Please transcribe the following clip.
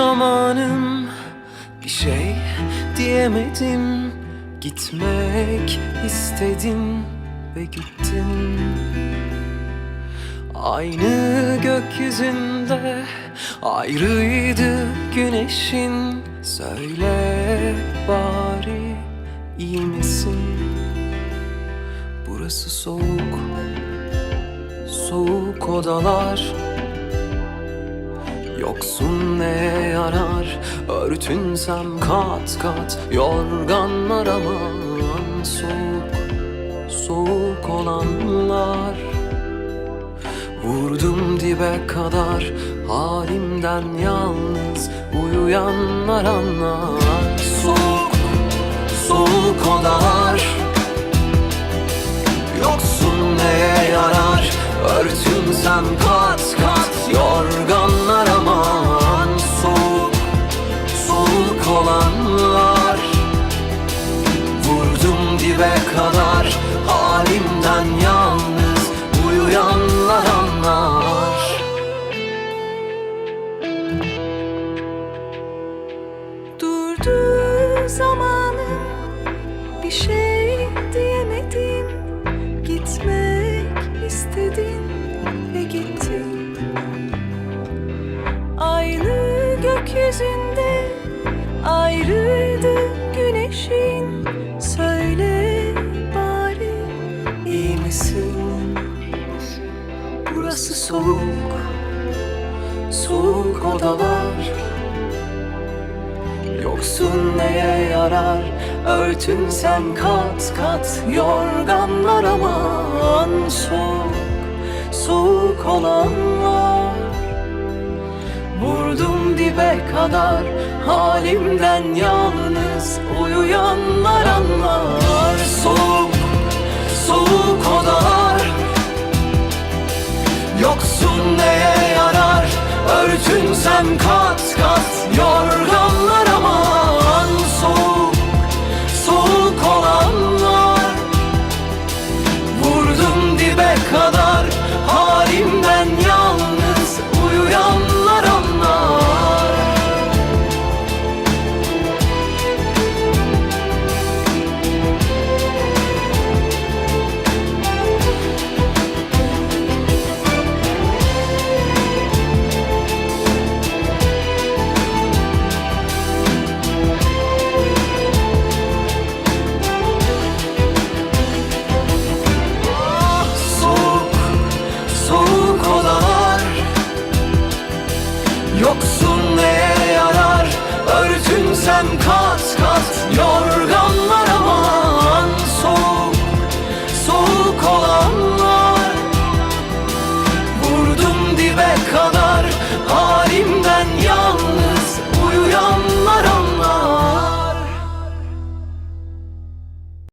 zamanım bir şey diyemedim. Gitmek istedim ve gittim. Aynı gökyüzünde ayrıydı güneşin. Söyle bari iyi misin? Burası soğuk, soğuk odalar Yoksun neye yarar? Örtünsem kat kat Yorganlar aman Soğuk, soğuk olanlar. Vurdum dibe kadar Halimden yalnız Uyuyanlar anlar. Soğuk, soğuk odalar. Yoksun neye yarar? Örtünsem kat bir şey diyemedim. Gitmek istedin ve gittin. Aynı gökyüzünde ayrıydı güneşin. Söyle bari İyi misin? Burası soğuk Soğuk odalar. Yoksun neye yarar Örtünsem kat kat Yorganlar aman Soğuk, soğuk olanlar. Vurdum dibe kadar Halimden yalnız Uyuyanlar anlar. Soğuk, soğuk odalar. Yoksun neye yarar? Örtünsem kat kat Yorganlar I'm cold.